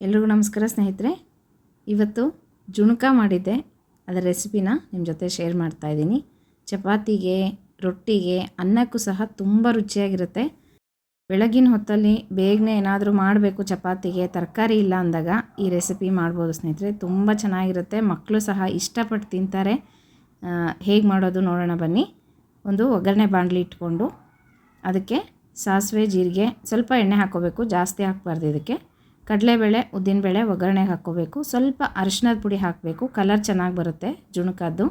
ಎಲ್ರಿಗೂ ನಮಸ್ಕಾರ ಸ್ನೇಹಿತರೆ. ಇವತ್ತು ಜುಣುಕ ಮಾಡಿದ್ದೆ. ಅದರ ರೆಸಿಪಿನ ನಿಮ್ಮ ಜೊತೆ ಶೇರ್ ಮಾಡ್ತಾ ಇದ್ದೀನಿ. ಚಪಾತಿಗೆ, ರೊಟ್ಟಿಗೆ, ಅನ್ನಕ್ಕೂ ಸಹ ತುಂಬ ರುಚಿಯಾಗಿರುತ್ತೆ. ಬೆಳಗಿನ ಹೊತ್ತಲ್ಲಿ ಬೇಗನೆ ಏನಾದರೂ ಮಾಡಬೇಕು ಚಪಾತಿಗೆ, ತರಕಾರಿ ಇಲ್ಲ ಅಂದಾಗ ಈ ರೆಸಿಪಿ ಮಾಡ್ಬೋದು ಸ್ನೇಹಿತರೆ. ತುಂಬ ಚೆನ್ನಾಗಿರುತ್ತೆ. ಮಕ್ಕಳು ಸಹ ಇಷ್ಟಪಟ್ಟು ತಿಂತಾರೆ. ಹೇಗೆ ಮಾಡೋದು ನೋಡೋಣ ಬನ್ನಿ. ಒಂದು ಒಗ್ಗರಣೆ ಬಾಣಲಿ ಇಟ್ಕೊಂಡು ಅದಕ್ಕೆ ಸಾಸಿವೆ, ಜೀರಿಗೆ ಸ್ವಲ್ಪ ಎಣ್ಣೆ ಹಾಕ್ಕೋಬೇಕು. ಜಾಸ್ತಿ ಹಾಕಬಾರ್ದು ಇದಕ್ಕೆ. ಕಡಲೆಬೇಳೆ, ಉದ್ದಿನಬೇಳೆ ಒಗ್ಗರಣೆಗೆ ಹಾಕ್ಕೋಬೇಕು. ಸ್ವಲ್ಪ ಅರಿಶಿನದ ಪುಡಿ ಹಾಕಬೇಕು. ಕಲರ್ ಚೆನ್ನಾಗಿ ಬರುತ್ತೆ ಜುಣುಕದ್ದು.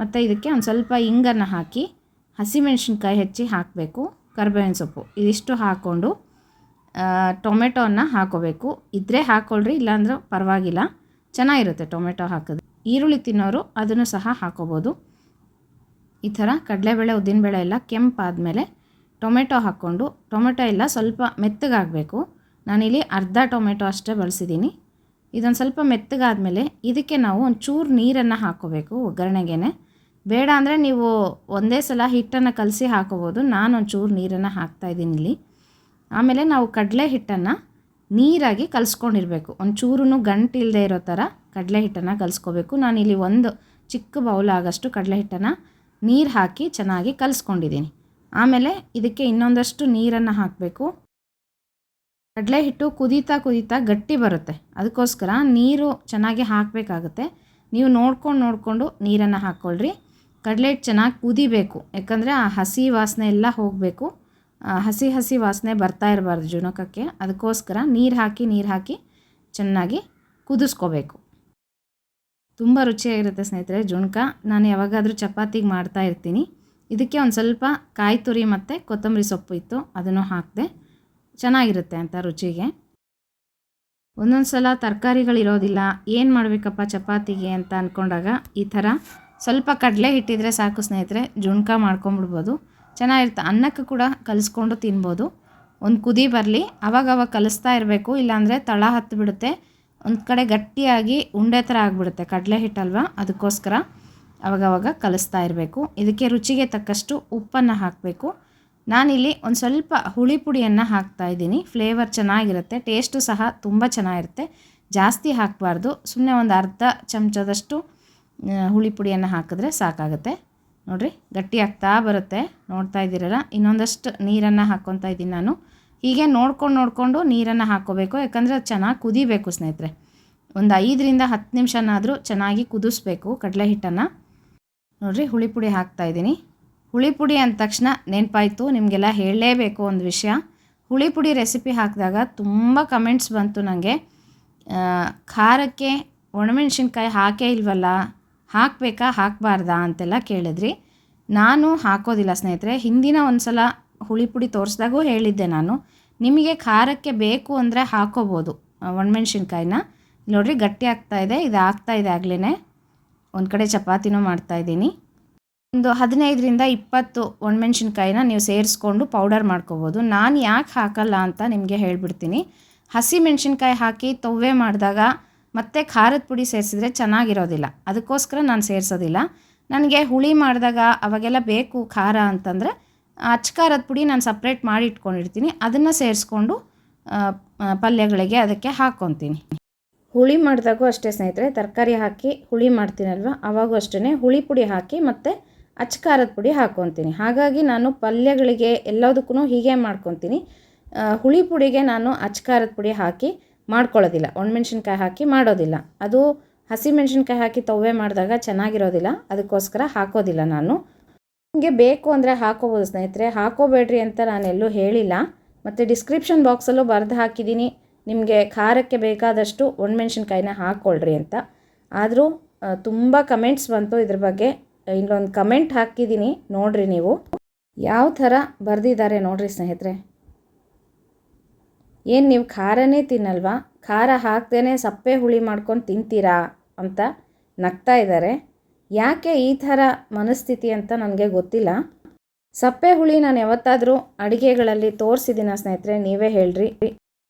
ಮತ್ತು ಇದಕ್ಕೆ ಒಂದು ಸ್ವಲ್ಪ ಇಂಗನ್ನು ಹಾಕಿ ಹಸಿಮೆಣಸಿನ್ಕಾಯಿ ಹೆಚ್ಚಿ ಹಾಕಬೇಕು. ಕರ್ಬೇವಿನ ಸೊಪ್ಪು ಇದಿಷ್ಟು ಹಾಕ್ಕೊಂಡು ಟೊಮೆಟೋನ ಹಾಕೋಬೇಕು ಇದ್ದರೆ ಹಾಕ್ಕೊಳ್ರಿ, ಇಲ್ಲಾಂದ್ರೆ ಪರವಾಗಿಲ್ಲ. ಚೆನ್ನಾಗಿರುತ್ತೆ ಟೊಮೆಟೊ ಹಾಕಿದ್ರೆ ಈರುಳ್ಳಿ ತಿನ್ನೋರು ಅದನ್ನು ಸಹ ಹಾಕೋಬೋದು ಈ ಥರ ಕಡಲೆಬೇಳೆ, ಉದ್ದಿನಬೇಳೆ ಎಲ್ಲ ಕೆಂಪಾದಮೇಲೆ ಟೊಮೆಟೊ ಹಾಕ್ಕೊಂಡು, ಟೊಮೆಟೊ ಎಲ್ಲ ಸ್ವಲ್ಪ ಮೆತ್ತಗಾಗಬೇಕು. ನಾನಿಲ್ಲಿ ಅರ್ಧ ಟೊಮೆಟೊ ಅಷ್ಟೇ ಬಳಸಿದ್ದೀನಿ. ಇದೊಂದು ಸ್ವಲ್ಪ ಮೆತ್ತಗಾದಮೇಲೆ ಇದಕ್ಕೆ ನಾವು ಒಂದು ಚೂರು ನೀರನ್ನು ಹಾಕೋಬೇಕು ಒಗ್ಗರಣೆಗೆ ಬೇಡ ಅಂದರೆ ನೀವು ಒಂದೇ ಸಲ ಹಿಟ್ಟನ್ನು ಕಲಸಿ ಹಾಕೋಬೋದು. ನಾನು ಒಂದು ಚೂರು ನೀರನ್ನು ಹಾಕ್ತಾಯಿದ್ದೀನಿ ಇಲ್ಲಿ. ಆಮೇಲೆ ನಾವು ಕಡಲೆ ಹಿಟ್ಟನ್ನು ನೀರಾಗಿ ಕಲಿಸ್ಕೊಂಡಿರಬೇಕು. ಒಂದು ಚೂರು ಗಂಟು ಇರೋ ಥರ ಕಡಲೆ ಹಿಟ್ಟನ್ನು ಕಲಿಸ್ಕೋಬೇಕು. ನಾನಿಲ್ಲಿ ಒಂದು ಚಿಕ್ಕ ಬೌಲ್ ಆಗೋಷ್ಟು ಕಡಲೆ ಹಿಟ್ಟನ್ನು ನೀರು ಹಾಕಿ ಚೆನ್ನಾಗಿ ಕಲಿಸ್ಕೊಂಡಿದ್ದೀನಿ. ಆಮೇಲೆ ಇದಕ್ಕೆ ಇನ್ನೊಂದಷ್ಟು ನೀರನ್ನು ಹಾಕಬೇಕು. ಕಡಲೆ ಹಿಟ್ಟು ಕುದೀತಾ ಕುದೀತಾ ಗಟ್ಟಿ ಬರುತ್ತೆ. ಅದಕ್ಕೋಸ್ಕರ ನೀರು ಚೆನ್ನಾಗಿ ಹಾಕಬೇಕಾಗುತ್ತೆ. ನೀವು ನೋಡ್ಕೊಂಡು ನೋಡಿಕೊಂಡು ನೀರನ್ನು ಹಾಕ್ಕೊಳ್ಳ್ರಿ ಕಡಲೆ ಹಿಟ್ಟು ಚೆನ್ನಾಗಿ ಕುದಿಬೇಕು. ಯಾಕಂದರೆ ಆ ಹಸಿ ವಾಸನೆ ಎಲ್ಲ ಹೋಗಬೇಕು. ಹಸಿ ಹಸಿ ವಾಸನೆ ಬರ್ತಾ ಇರಬಾರ್ದು ಜುಣಕಕ್ಕೆ ಅದಕ್ಕೋಸ್ಕರ ನೀರು ಹಾಕಿ ನೀರು ಹಾಕಿ ಚೆನ್ನಾಗಿ ಕುದಿಸ್ಕೋಬೇಕು. ತುಂಬ ರುಚಿಯಾಗಿರುತ್ತೆ ಸ್ನೇಹಿತರೆ ಜುಣಕ. ನಾನು ಯಾವಾಗಾದರೂ ಚಪಾತಿಗೆ ಮಾಡ್ತಾ ಇರ್ತೀನಿ. ಇದಕ್ಕೆ ಒಂದು ಸ್ವಲ್ಪ ಕಾಯಿ ತುರಿ ಮತ್ತು ಕೊತ್ತಂಬರಿ ಸೊಪ್ಪು ಇತ್ತು. ಅದನ್ನು ಹಾಕಿದೆ ಚೆನ್ನಾಗಿರುತ್ತೆ ಅಂತ ರುಚಿಗೆ. ಒಂದೊಂದು ಸಲ ತರಕಾರಿಗಳಿರೋದಿಲ್ಲ ಏನು ಮಾಡಬೇಕಪ್ಪ ಚಪಾತಿಗೆ ಅಂತ ಅಂದ್ಕೊಂಡಾಗ ಈ ಥರ ಸ್ವಲ್ಪ ಕಡಲೆ ಹಿಟ್ಟಿದ್ರೆ ಸಾಕು ಸ್ನೇಹಿತರೆ, ಜುಣ್ಕ ಮಾಡ್ಕೊಂಬಿಡ್ಬೋದು. ಚೆನ್ನಾಗಿರುತ್ತೆ, ಅನ್ನಕ್ಕೆ ಕೂಡ ಕಲಿಸ್ಕೊಂಡು ತಿನ್ಬೋದು. ಒಂದು ಕುದಿ ಬರಲಿ, ಅವಾಗವಾಗ ಕಲಿಸ್ತಾ ಇರಬೇಕು, ಇಲ್ಲಾಂದರೆ ತಳ ಹತ್ತು ಬಿಡುತ್ತೆ. ಒಂದು ಕಡೆ ಗಟ್ಟಿಯಾಗಿ ಉಂಡೆ ಥರ ಆಗಿಬಿಡುತ್ತೆ ಕಡಲೆ ಹಿಟ್ಟಲ್ವ ಅದಕ್ಕೋಸ್ಕರ ಅವಾಗವಾಗ ಕಲಿಸ್ತಾ ಇರಬೇಕು. ಇದಕ್ಕೆ ರುಚಿಗೆ ತಕ್ಕಷ್ಟು ಉಪ್ಪನ್ನು ಹಾಕಬೇಕು. ನಾನಿಲ್ಲಿ ಒಂದು ಸ್ವಲ್ಪ ಹುಳಿ ಪುಡಿಯನ್ನು ಹಾಕ್ತಾ ಇದ್ದೀನಿ. ಫ್ಲೇವರ್ ಚೆನ್ನಾಗಿರುತ್ತೆ ಟೇಸ್ಟು ಸಹ ತುಂಬ ಚೆನ್ನಾಗಿರುತ್ತೆ. ಜಾಸ್ತಿ ಹಾಕಬಾರ್ದು. ಸುಮ್ಮನೆ ಒಂದು ಅರ್ಧ ಚಮಚದಷ್ಟು ಹುಳಿ ಪುಡಿಯನ್ನು ಹಾಕಿದ್ರೆ ಸಾಕಾಗುತ್ತೆ. ನೋಡಿರಿ, ಗಟ್ಟಿ ಆಗ್ತಾ ಬರುತ್ತೆ. ನೋಡ್ತಾ ಇದ್ದೀರಲ್ಲ? ಇನ್ನೊಂದಷ್ಟು ನೀರನ್ನು ಹಾಕ್ಕೊತಾ ಇದ್ದೀನಿ ನಾನು. ಹೀಗೆ ನೋಡ್ಕೊಂಡು ನೋಡಿಕೊಂಡು ನೀರನ್ನು ಹಾಕ್ಕೋಬೇಕು ಯಾಕಂದರೆ ಅದು ಚೆನ್ನಾಗಿ ಕುದಿಬೇಕು ಸ್ನೇಹಿತರೆ. ಒಂದು ಐದರಿಂದ ಹತ್ತು ನಿಮಿಷನಾದರೂ ಚೆನ್ನಾಗಿ ಕುದಿಸ್ಬೇಕು ಕಡಲೆ ಹಿಟ್ಟನ್ನು. ನೋಡಿರಿ, ಹುಳಿ ಪುಡಿ ಹಾಕ್ತಾಯಿದ್ದೀನಿ ಹುಳಿ ಪುಡಿ ಅಂದ ತಕ್ಷಣ ನೆನಪಾಯಿತು, ನಿಮಗೆಲ್ಲ ಹೇಳಲೇಬೇಕು ಒಂದು ವಿಷಯ. ಹುಳಿ ಪುಡಿ ರೆಸಿಪಿ ಹಾಕಿದಾಗ ತುಂಬ ಕಮೆಂಟ್ಸ್ ಬಂತು ನನಗೆ ಖಾರಕ್ಕೆ ಒಣಮೆಣ್ಸಿನ್ಕಾಯಿ ಹಾಕೇ ಇಲ್ವಲ್ಲ, ಹಾಕಬೇಕಾ, ಹಾಕಬಾರ್ದಾ ಅಂತೆಲ್ಲ ಕೇಳಿದ್ರಿ. ನಾನು ಹಾಕೋದಿಲ್ಲ ಸ್ನೇಹಿತರೆ, ಹಿಂದಿನ ಒಂದು ಸಲ ಹುಳಿ ಪುಡಿ ತೋರಿಸ್ದಾಗೂ ಹೇಳಿದ್ದೆ ನಾನು. ನಿಮಗೆ ಖಾರಕ್ಕೆ ಬೇಕು ಅಂದರೆ ಹಾಕೋಬೋದು ಒಣಮೆಣ್ಸಿನ್ಕಾಯಿನ. ನೋಡಿರಿ, ಗಟ್ಟಿ ಆಗ್ತಾಯಿದೆ ಇದು ಆಗ್ತಾಯಿದೆ ಆಗಲೇ ಒಂದು ಕಡೆ ಚಪಾತಿನೂ ಮಾಡ್ತಾಯಿದ್ದೀನಿ ಒಂದು ಹದಿನೈದರಿಂದ ಇಪ್ಪತ್ತು ಒಣಮೆಣ್ಸಿನ್ಕಾಯಿನ ನೀವು ಸೇರಿಸ್ಕೊಂಡು ಪೌಡರ್ ಮಾಡ್ಕೋಬೋದು. ನಾನು ಯಾಕೆ ಹಾಕಲ್ಲ ಅಂತ ನಿಮಗೆ ಹೇಳಿಬಿಡ್ತೀನಿ. ಹಸಿ ಮೆಣಸಿನ್ಕಾಯಿ ಹಾಕಿ ತೊವ್ವೆ ಮಾಡಿದಾಗ ಮತ್ತೆ ಖಾರದ ಪುಡಿ ಸೇರಿಸಿದ್ರೆ ಚೆನ್ನಾಗಿರೋದಿಲ್ಲ. ಅದಕ್ಕೋಸ್ಕರ ನಾನು ಸೇರಿಸೋದಿಲ್ಲ. ನನಗೆ ಹುಳಿ ಮಾಡಿದಾಗ ಅವಾಗೆಲ್ಲ ಬೇಕು ಖಾರ ಅಂತಂದರೆ ಅಚ್ಚ ಖಾರದ ಪುಡಿ ನಾನು ಸಪ್ರೇಟ್ ಮಾಡಿ ಇಟ್ಕೊಂಡಿರ್ತೀನಿ. ಅದನ್ನು ಸೇರಿಸ್ಕೊಂಡು ಪಲ್ಯಗಳಿಗೆ ಅದಕ್ಕೆ ಹಾಕ್ಕೊತೀನಿ ಹುಳಿ ಮಾಡಿದಾಗೂ ಅಷ್ಟೇ ಸ್ನೇಹಿತರೆ, ತರಕಾರಿ ಹಾಕಿ ಹುಳಿ ಮಾಡ್ತೀನಲ್ವ? ಅವಾಗೂ ಅಷ್ಟೇ ಹುಳಿ ಪುಡಿ ಹಾಕಿ ಮತ್ತು ಅಚ್ಚ ಖಾರದ ಪುಡಿ ಹಾಕ್ಕೊತೀನಿ ಹಾಗಾಗಿ ನಾನು ಪಲ್ಯಗಳಿಗೆ ಎಲ್ಲದಕ್ಕೂ ಹೀಗೆ ಮಾಡ್ಕೊತೀನಿ. ಹುಳಿ ಪುಡಿಗೆ ನಾನು ಅಚ್ಚ ಖಾರದ ಪುಡಿ ಹಾಕಿ ಮಾಡ್ಕೊಳ್ಳೋದಿಲ್ಲ. ಒಣಮೆಣ್ಸಿನ್ಕಾಯಿ ಹಾಕಿ ಮಾಡೋದಿಲ್ಲ. ಅದು ಹಸಿ ಮೆಣಸಿನ್ಕಾಯಿ ಹಾಕಿ ತವ್ವೆ ಮಾಡಿದಾಗ ಚೆನ್ನಾಗಿರೋದಿಲ್ಲ. ಅದಕ್ಕೋಸ್ಕರ ಹಾಕೋದಿಲ್ಲ ನಾನು. ನಿಮಗೆ ಬೇಕು ಅಂದರೆ ಹಾಕೋಬೋದು ಸ್ನೇಹಿತರೆ. ಹಾಕೋಬೇಡ್ರಿ ಅಂತ ನಾನು ಎಲ್ಲೂ ಹೇಳಿಲ್ಲ. ಮತ್ತು ಡಿಸ್ಕ್ರಿಪ್ಷನ್ ಬಾಕ್ಸಲ್ಲೂ ಬರೆದು ಹಾಕಿದ್ದೀನಿ. ನಿಮಗೆ ಖಾರಕ್ಕೆ ಬೇಕಾದಷ್ಟು ಒಣಮೆಣ್ಸಿನ್ಕಾಯಿನ ಹಾಕ್ಕೊಳ್ರಿ ಅಂತ. ಆದರೂ ತುಂಬ ಕಮೆಂಟ್ಸ್ ಬಂತು ಇದ್ರ ಬಗ್ಗೆ. ಇಲ್ಲೊಂದು ಕಮೆಂಟ್ ಹಾಕಿದ್ದೀನಿ ನೋಡಿರಿ ನೀವು. ಯಾವ ಥರ ಬರೆದಿದ್ದಾರೆ ನೋಡಿರಿ ಸ್ನೇಹಿತರೆ? ಏನು ನೀವು ಖಾರನೇ ತಿನ್ನಲ್ವಾ? ಖಾರ ಹಾಕ್ದೇ ಸಪ್ಪೆ ಹುಳಿ ಮಾಡ್ಕೊಂಡು ತಿಂತೀರಾ ಅಂತ ನಗ್ತಾ ಇದ್ದಾರೆ ಯಾಕೆ ಈ ಥರ ಮನಸ್ಥಿತಿ ಅಂತ ನನಗೆ ಗೊತ್ತಿಲ್ಲ. ಸಪ್ಪೆ ಹುಳಿ ನಾನು ಯಾವತ್ತಾದರೂ ಅಡುಗೆಗಳಲ್ಲಿ ತೋರಿಸಿದ್ದೀನ ಸ್ನೇಹಿತರೆ, ನೀವೇ ಹೇಳ್ರಿ.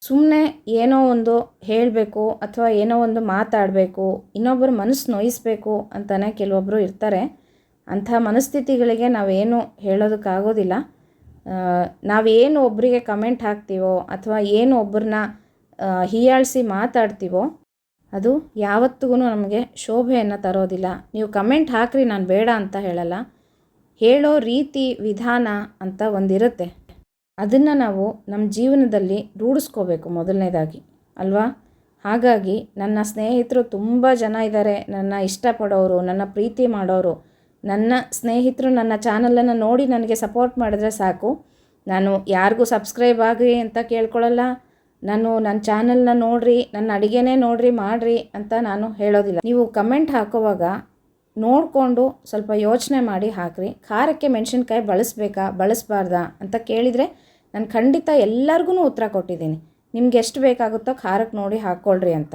ಸುಮ್ಮನೆ ಏನೋ ಒಂದು ಹೇಳಬೇಕು ಅಥವಾ ಏನೋ ಒಂದು ಮಾತಾಡಬೇಕು ಇನ್ನೊಬ್ಬರು ಮನಸ್ಸು ನೋಯಿಸ್ಬೇಕು ಅಂತಲೇ ಕೆಲವೊಬ್ಬರು ಇರ್ತಾರೆ. ಅಂಥ ಮನಸ್ಥಿತಿಗಳಿಗೆ ನಾವೇನು ಹೇಳೋದಕ್ಕಾಗೋದಿಲ್ಲ. ನಾವೇನು ಒಬ್ಬರಿಗೆ ಕಮೆಂಟ್ ಹಾಕ್ತೀವೋ ಅಥವಾ ಏನು ಒಬ್ಬರನ್ನ ಹೀಯಾಳಿಸಿ ಮಾತಾಡ್ತೀವೋ ಅದು ಯಾವತ್ತಿಗೂ ನಮಗೆ ಶೋಭೆಯನ್ನು ತರೋದಿಲ್ಲ. ನೀವು ಕಮೆಂಟ್ ಹಾಕ್ರಿ, ನಾನು ಬೇಡ ಅಂತ ಹೇಳಲ್ಲ. ಹೇಳೋ ರೀತಿ, ವಿಧಾನ ಅಂತ ಒಂದಿರುತ್ತೆ. ಅದನ್ನು ನಾವು ನಮ್ಮ ಜೀವನದಲ್ಲಿ ರೂಢಿಸ್ಕೋಬೇಕು ಮೊದಲನೇದಾಗಿ, ಅಲ್ವಾ? ಹಾಗಾಗಿ ನನ್ನ ಸ್ನೇಹಿತರು ತುಂಬ ಜನ ಇದ್ದಾರೆ. ನನ್ನ ಇಷ್ಟಪಡೋರು, ನನ್ನ ಪ್ರೀತಿ ಮಾಡೋರು ನನ್ನ ಸ್ನೇಹಿತರು ನನ್ನ ಚಾನಲನ್ನು ನೋಡಿ ನನಗೆ ಸಪೋರ್ಟ್ ಮಾಡಿದ್ರೆ ಸಾಕು. ನಾನು ಯಾರಿಗೂ ಸಬ್ಸ್ಕ್ರೈಬ್ ಆಗ್ರಿ ಅಂತ ಕೇಳ್ಕೊಳ್ಳಲ್ಲ. ನಾನು ನನ್ನ ಚಾನಲ್ನ ನೋಡ್ರಿ, ನನ್ನ ಅಡುಗೆನೇ ನೋಡ್ರಿ, ಮಾಡ್ರಿ ಅಂತ ನಾನು ಹೇಳೋದಿಲ್ಲ. ನೀವು ಕಮೆಂಟ್ ಹಾಕುವಾಗ ನೋಡಿಕೊಂಡು ಸ್ವಲ್ಪ ಯೋಚನೆ ಮಾಡಿ ಹಾಕ್ರಿ. ಖಾರಕ್ಕೆ ಮೆಣಸಿನ್ಕಾಯಿ ಬಳಸಬೇಕಾ, ಬಳಸಬಾರ್ದಾ ಅಂತ ಕೇಳಿದರೆ ನಾನು ಖಂಡಿತ ಎಲ್ಲರಿಗೂ ಉತ್ತರ ಕೊಟ್ಟಿದ್ದೀನಿ. ನಿಮ್ಗೆ ಎಷ್ಟು ಬೇಕಾಗುತ್ತೋ ಖಾರಕ್ಕೆ ನೋಡಿ ಹಾಕ್ಕೊಳ್ರಿ ಅಂತ.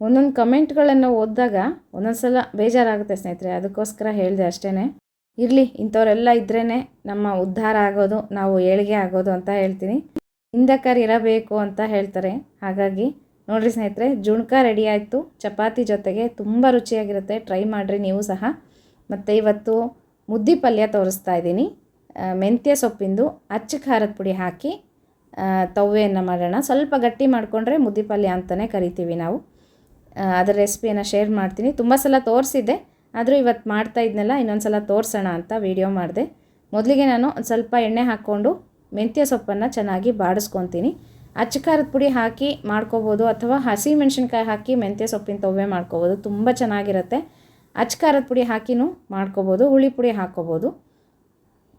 ಒಂದೊಂದು ಕಮೆಂಟ್ಗಳನ್ನು ಓದಿದಾಗ ಒಂದೊಂದು ಸಲ ಬೇಜಾರಾಗುತ್ತೆ ಸ್ನೇಹಿತರೆ, ಅದಕ್ಕೋಸ್ಕರ ಹೇಳಿದೆ ಅಷ್ಟೇ ಇರಲಿ, ಇಂಥವರೆಲ್ಲ ಇದ್ರೇ ನಮ್ಮ ಉದ್ಧಾರ ಆಗೋದು, ನಾವು ಏಳಿಗೆ ಆಗೋದು ಅಂತ ಹೇಳ್ತೀನಿ. ಹಿಂದಕ್ಕಾರ ಇರಬೇಕು ಅಂತ ಹೇಳ್ತಾರೆ. ಹಾಗಾಗಿ ನೋಡಿರಿ ಸ್ನೇಹಿತರೆ, ಜುಣ್ಕ ರೆಡಿ ಆಯಿತು. ಚಪಾತಿ ಜೊತೆಗೆ ತುಂಬ ರುಚಿಯಾಗಿರುತ್ತೆ. ಟ್ರೈ ಮಾಡಿರಿ ನೀವು ಸಹ. ಮತ್ತು ಇವತ್ತು ಮುದ್ದಿ ಪಲ್ಯ ತೋರಿಸ್ತಾ ಇದ್ದೀನಿ. ಮೆಂತ್ಯ ಸೊಪ್ಪಿಂದು ಅಚ್ಚ ಖಾರದ ಪುಡಿ ಹಾಕಿ ತವ್ವೆಯನ್ನು ಮಾಡೋಣ. ಸ್ವಲ್ಪ ಗಟ್ಟಿ ಮಾಡಿಕೊಂಡ್ರೆ ಮುದ್ದಿ ಪಲ್ಯ ಅಂತಲೇ ಕರಿತೀವಿ ನಾವು. ಅದರ ರೆಸಿಪಿಯನ್ನು ಶೇರ್ ಮಾಡ್ತೀನಿ. ತುಂಬ ಸಲ ತೋರಿಸಿದ್ದೆ, ಆದರೂ ಇವತ್ತು ಮಾಡ್ತಾ ಇದ್ನಲ್ಲ ಇನ್ನೊಂದು ಸಲ ತೋರಿಸೋಣ ಅಂತ ವೀಡಿಯೋ ಮಾಡಿದೆ. ಮೊದಲಿಗೆ ನಾನು ಒಂದು ಸ್ವಲ್ಪ ಎಣ್ಣೆ ಹಾಕ್ಕೊಂಡು ಮೆಂತ್ಯ ಸೊಪ್ಪನ್ನು ಚೆನ್ನಾಗಿ ಬಾಡಿಸ್ಕೊತೀನಿ. ಅಚ್ಚಕಾರದ ಪುಡಿ ಹಾಕಿ ಮಾಡ್ಕೋಬೋದು, ಅಥವಾ ಹಸಿ ಮೆಣಸಿನ್ಕಾಯಿ ಹಾಕಿ ಮೆಂತ್ಯ ಸೊಪ್ಪಿನ ತೊವ್ವೆ ಮಾಡ್ಕೋಬೋದು, ತುಂಬ ಚೆನ್ನಾಗಿರುತ್ತೆ. ಅಚ್ಚಕಾರದ ಪುಡಿ ಹಾಕಿನೂ ಮಾಡ್ಕೋಬೋದು, ಹುಳಿ ಪುಡಿ ಹಾಕ್ಕೋಬೋದು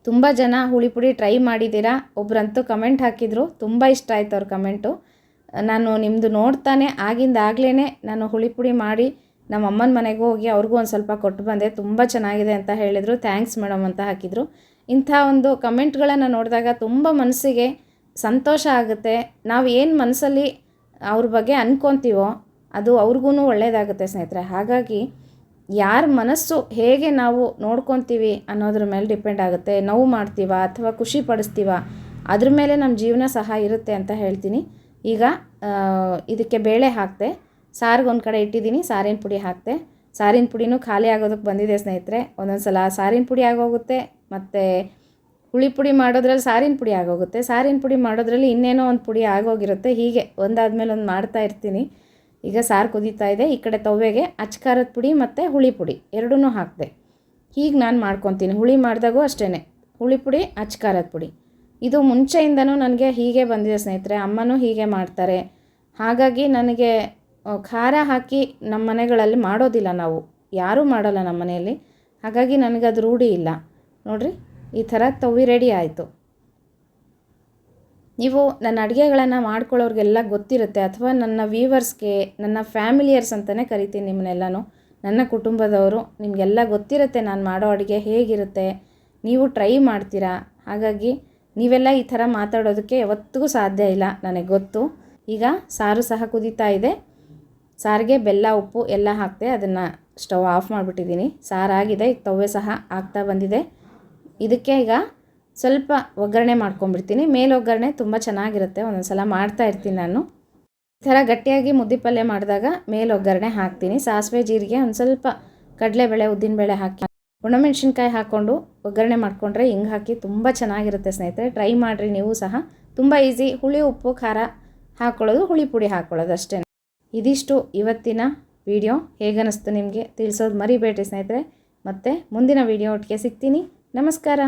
ತುಂಬ ಜನ ಹುಳಿ ಪುಡಿ ಟ್ರೈ ಮಾಡಿದ್ದೀರಾ? ಒಬ್ರಂತೂ ಕಮೆಂಟ್ ಹಾಕಿದರು, ತುಂಬ ಇಷ್ಟ ಆಯ್ತು ಅವ್ರ ಕಮೆಂಟು. ನಾನು ನಿಮ್ಮದು ನೋಡ್ತಾನೆ ಆಗಿಂದಾಗಲೇ ನಾನು ಹುಳಿ ಪುಡಿ ಮಾಡಿ ನಮ್ಮ ಅಮ್ಮನ ಮನೆಗೆ ಹೋಗಿ ಅವ್ರಿಗೂ ಒಂದು ಸ್ವಲ್ಪ ಕೊಟ್ಟು ಬಂದೆ. ತುಂಬ ಚೆನ್ನಾಗಿದೆ ಅಂತ ಹೇಳಿದರು. ಥ್ಯಾಂಕ್ಸ್ ಮೇಡಮ್ ಅಂತ ಹಾಕಿದರು. ಇಂಥ ಒಂದು ಕಮೆಂಟ್ಗಳನ್ನು ನೋಡಿದಾಗ ತುಂಬ ಮನಸ್ಸಿಗೆ ಸಂತೋಷ ಆಗುತ್ತೆ. ನಾವು ಏನು ಮನಸ್ಸಲ್ಲಿ ಅವ್ರ ಬಗ್ಗೆ ಅನ್ಕೊತೀವೋ ಅದು ಅವ್ರಿಗೂ ಒಳ್ಳೆಯದಾಗುತ್ತೆ ಸ್ನೇಹಿತರೆ. ಹಾಗಾಗಿ ಯಾರ ಮನಸ್ಸು ಹೇಗೆ ನಾವು ನೋಡ್ಕೊತೀವಿ ಅನ್ನೋದ್ರ ಮೇಲೆ ಡಿಪೆಂಡ್ ಆಗುತ್ತೆ. ನೋವು ಮಾಡ್ತೀವ ಅಥವಾ ಖುಷಿ ಪಡಿಸ್ತೀವ? ಅದ್ರ ಮೇಲೆ ನಮ್ಮ ಜೀವನ ಸಹ ಇರುತ್ತೆ ಅಂತ ಹೇಳ್ತೀನಿ. ಈಗ ಇದಕ್ಕೆ ಬೇಳೆ ಹಾಕ್ತೆ ಸಾರಿಗೆ ಒಂದು ಕಡೆ ಇಟ್ಟಿದ್ದೀನಿ, ಸಾರಿನ ಪುಡಿ ಹಾಕ್ತೆ ಸಾರಿನ ಪುಡಿನೂ ಖಾಲಿ ಆಗೋದಕ್ಕೆ ಬಂದಿದೆ ಸ್ನೇಹಿತರೆ. ಒಂದೊಂದು ಸಲ ಸಾರಿನ ಪುಡಿ ಆಗೋಗುತ್ತೆ, ಮತ್ತು ಹುಳಿ ಪುಡಿ ಮಾಡೋದ್ರಲ್ಲಿ ಸಾರಿನ ಪುಡಿ ಆಗೋಗುತ್ತೆ. ಸಾರಿನ ಪುಡಿ ಮಾಡೋದ್ರಲ್ಲಿ ಇನ್ನೇನೋ ಒಂದು ಪುಡಿ ಆಗೋಗಿರುತ್ತೆ, ಹೀಗೆ ಒಂದಾದಮೇಲೆ ಒಂದು ಮಾಡ್ತಾ ಇರ್ತೀನಿ. ಈಗ ಸಾರು ಕುದೀತಾ ಇದೆ, ಈ ಕಡೆ ತವ್ವೆಗೆ ಅಚ್ಚಕಾರದ ಪುಡಿ ಮತ್ತು ಹುಳಿ ಪುಡಿ ಎರಡೂ ಹಾಕಿದೆ. ಹೀಗೆ ನಾನು ಮಾಡ್ಕೊತೀನಿ, ಹುಳಿ ಮಾಡಿದಾಗೂ ಅಷ್ಟೇ ಹುಳಿ ಪುಡಿ ಅಚ್ಚಕಾರದ ಪುಡಿ. ಇದು ಮುಂಚೆಯಿಂದನೂ ನನಗೆ ಹೀಗೆ ಬಂದಿದೆ ಸ್ನೇಹಿತರೆ, ಅಮ್ಮನೂ ಹೀಗೆ ಮಾಡ್ತಾರೆ. ಹಾಗಾಗಿ ನನಗೆ ಖಾರ ಹಾಕಿ ನಮ್ಮ ಮನೆಗಳಲ್ಲಿ ಮಾಡೋದಿಲ್ಲ ನಾವು. ಯಾರೂ ಮಾಡಲ್ಲ ನಮ್ಮ ಮನೆಯಲ್ಲಿ. ಹಾಗಾಗಿ ನನಗದು ರೂಢಿ ಇಲ್ಲ. ನೋಡಿರಿ, ಈ ಥರ ತವಿ ರೆಡಿ ಆಯಿತು. ನೀವು ನನ್ನ ಅಡುಗೆಗಳನ್ನು ಮಾಡ್ಕೊಳ್ಳೋರಿಗೆಲ್ಲ ಗೊತ್ತಿರುತ್ತೆ, ಅಥವಾ ನನ್ನ ವ್ಯೂವರ್ಸ್ಗೆ, ನನ್ನ ಫ್ಯಾಮಿಲಿಯರ್ಸ್ ಅಂತಲೇ ಕರಿತೀನಿ ನಿಮ್ಮನ್ನೆಲ್ಲನೂ. ನನ್ನ ಕುಟುಂಬದವರು, ನಿಮಗೆಲ್ಲ ಗೊತ್ತಿರುತ್ತೆ ನಾನು ಮಾಡೋ ಅಡುಗೆ ಹೇಗಿರುತ್ತೆ. ನೀವು ಟ್ರೈ ಮಾಡ್ತೀರಾ. ಹಾಗಾಗಿ ನೀವೆಲ್ಲ ಈ ಥರ ಮಾತಾಡೋದಕ್ಕೆ ಯಾವತ್ತಿಗೂ ಸಾಧ್ಯ ಇಲ್ಲ, ನನಗೆ ಗೊತ್ತು. ಈಗ ಸಾರು ಸಹ ಕುದೀತಾ ಇದೆ. ಸಾರಿಗೆ ಬೆಲ್ಲ, ಉಪ್ಪು ಎಲ್ಲ ಹಾಕ್ತೆ ಅದನ್ನು ಸ್ಟವ್ ಆಫ್ ಮಾಡಿಬಿಟ್ಟಿದ್ದೀನಿ. ಸಾರಾಗಿದೆ ಈಗ ತವ್ವೆ ಸಹ ಆಗ್ತಾ ಬಂದಿದೆ. ಇದಕ್ಕೆ ಈಗ ಸ್ವಲ್ಪ ಒಗ್ಗರಣೆ ಮಾಡ್ಕೊಂಬಿಡ್ತೀನಿ ಮೇಲೆ ಒಗ್ಗರಣೆ ತುಂಬ ಚೆನ್ನಾಗಿರುತ್ತೆ ಒಂದೊಂದು ಸಲ ಮಾಡ್ತಾ ಇರ್ತೀನಿ ನಾನು. ಈ ಥರ ಗಟ್ಟಿಯಾಗಿ ಮುದ್ದೆ ಪಲ್ಯ ಮಾಡಿದಾಗ ಮೇಲೆ ಒಗ್ಗರಣೆ ಹಾಕ್ತೀನಿ. ಸಾಸಿವೆ, ಜೀರಿಗೆ ಒಂದು ಸ್ವಲ್ಪ ಕಡಲೆಬೇಳೆ, ಉದ್ದಿನಬೇಳೆ ಹಾಕಿ ಒಣಮೆಣ್ಸಿನ್ಕಾಯಿ ಹಾಕ್ಕೊಂಡು ಒಗ್ಗರಣೆ ಮಾಡಿಕೊಂಡ್ರೆ ಹಿಂಗೆ ಹಾಕಿ ತುಂಬ ಚೆನ್ನಾಗಿರುತ್ತೆ ಸ್ನೇಹಿತರೆ. ಟ್ರೈ ಮಾಡಿರಿ ನೀವು ಸಹ. ತುಂಬ ಈಸಿ ಹುಳಿ, ಉಪ್ಪು, ಖಾರ ಹಾಕ್ಕೊಳ್ಳೋದು ಹುಳಿ ಪುಡಿ ಹಾಕ್ಕೊಳ್ಳೋದು ಅಷ್ಟೇ. ಇದಿಷ್ಟು ಇವತ್ತಿನ ವಿಡಿಯೋ ಹೇಗನ್ನಿಸ್ತು ನಿಮಗೆ ತಿಳಿಸೋದು ಮರಿಬೇಡಿ ಸ್ನೇಹಿತರೆ. ಮತ್ತು ಮುಂದಿನ ವಿಡಿಯೋ ಒಟ್ಟಿಗೆ ಸಿಗ್ತೀನಿ. ನಮಸ್ಕಾರ.